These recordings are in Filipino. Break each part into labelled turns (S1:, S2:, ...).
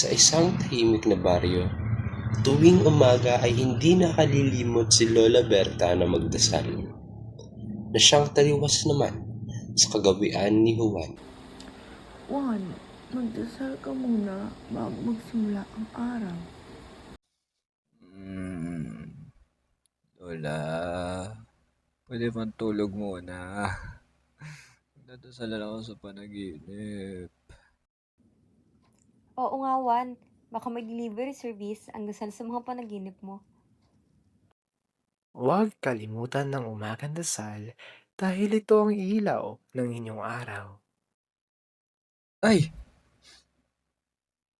S1: Sa isang tahimik na baryo, tuwing umaga ay hindi nakalilimot si Lola Berta na magdasal. Na siyang taliwas naman sa kagawian ni Juan.
S2: Juan, magdasal ka muna bago magsimula ang araw.
S3: Hmm. Lola, pwede bang tulog muna? Dadasal lang ako sa panaginip.
S4: Oo nga, Juan. Baka may delivery service ang dasal sa mga panaginip mo.
S5: Huwag kalimutan ng umagang dasal dahil ito ang ilaw ng inyong araw.
S3: Ay!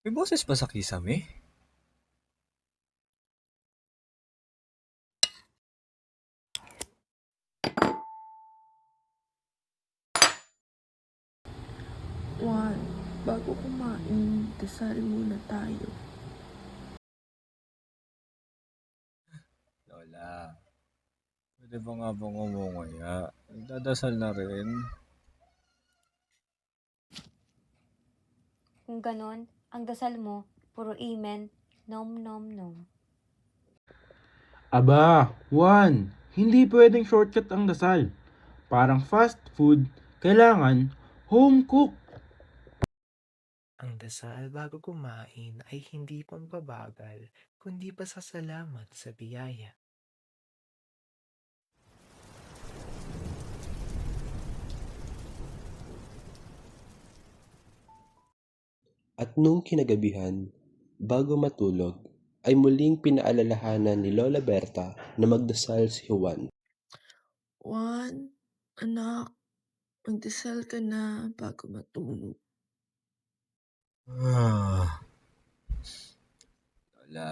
S3: May boses pa sa kisame?
S2: Juan, bago kumain, dasal muna tayo.
S3: Lola, pwede ba nga bang umungaya? Dadasal na rin.
S4: Kung ganon, ang dasal mo, puro amen, nom nom nom.
S6: Aba, Juan, hindi pwedeng shortcut ang dasal. Parang fast food, kailangan home cook.
S5: Ang dasal bago kumain ay hindi pampabagal, kundi pasasalamat sa biyaya.
S1: At nung kinagabihan, bago matulog, ay muling pinaalalahanan ni Lola Berta na magdasal si Juan.
S2: Juan, anak, magdasal ka na bago matulog.
S3: Ah. Lola,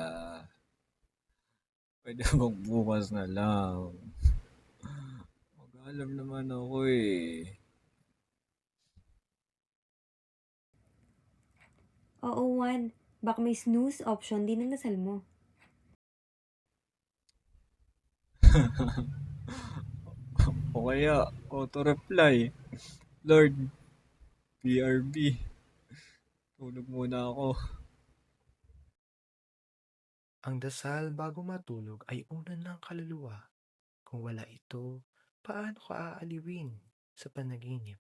S3: pwede bang bukas na lang? Mag-alam naman ako eh.
S4: Oo, Juan. Baka may snooze option din ang dasal mo.
S3: O kaya, auto-reply. Lord, BRB. Tulog muna ako.
S5: Ang dasal bago matulog ay unan ng kaluluwa. Kung wala ito, paano ka aaliwin sa panaginip?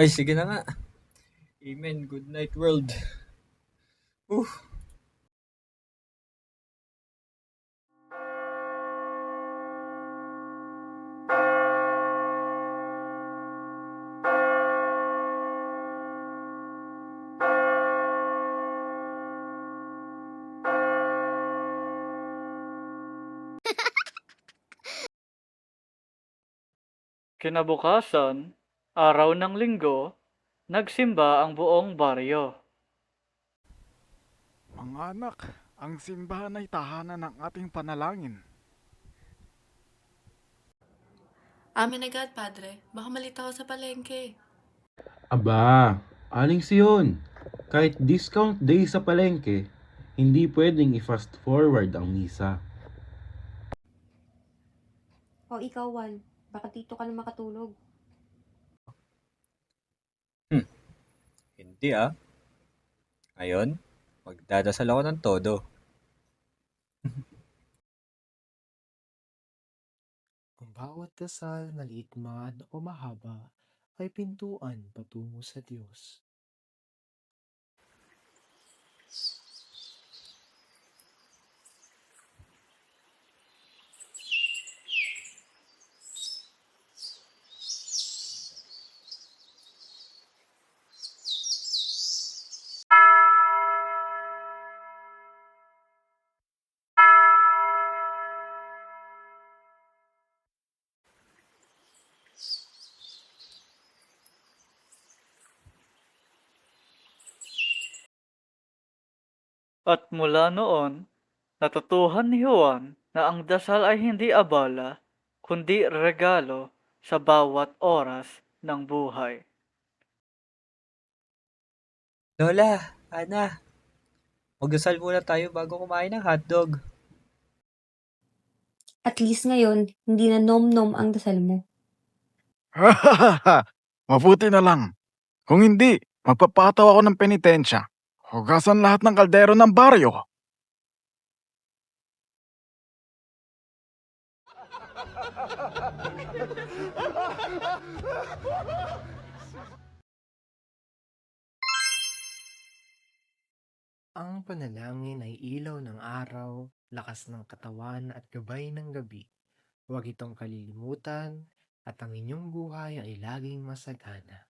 S3: Ay, sige na nga. Amen. Good night, world. Uh.
S7: Kinabukasan, araw ng linggo, nagsimba ang buong baryo.
S8: Mga anak, ang simbahan ay tahanan ng ating panalangin.
S9: Amin agad, Padre. Baka malita ako sa palengke.
S6: Aba, aling siyon. Kahit discount day sa palengke, hindi pwedeng i-fast forward ang misa.
S4: O ikaw, Juan. Baka dito ka na makatulog.
S3: Hindi ah. Ngayon, magdadasal ako ng todo.
S5: Ang bawat dasal, maliit man o mahaba, ay pintuan patungo sa Diyos.
S7: At mula noon, natutuhan ni Juan na ang dasal ay hindi abala, kundi regalo sa bawat oras ng buhay.
S3: Lola, Ana, magdasal muna tayo bago kumain ng hotdog.
S4: At least ngayon, hindi na nom nom ang dasal mo.
S8: Mabuti na lang. Kung hindi, Magpapataw ako ng penitensya. Hugasan lahat ng kaldero ng baryo.
S5: Ang panalangin ay ilaw ng araw, lakas ng katawan at gabay ng gabi. Huwag itong kalilimutan at ang inyong buhay ay laging masagana.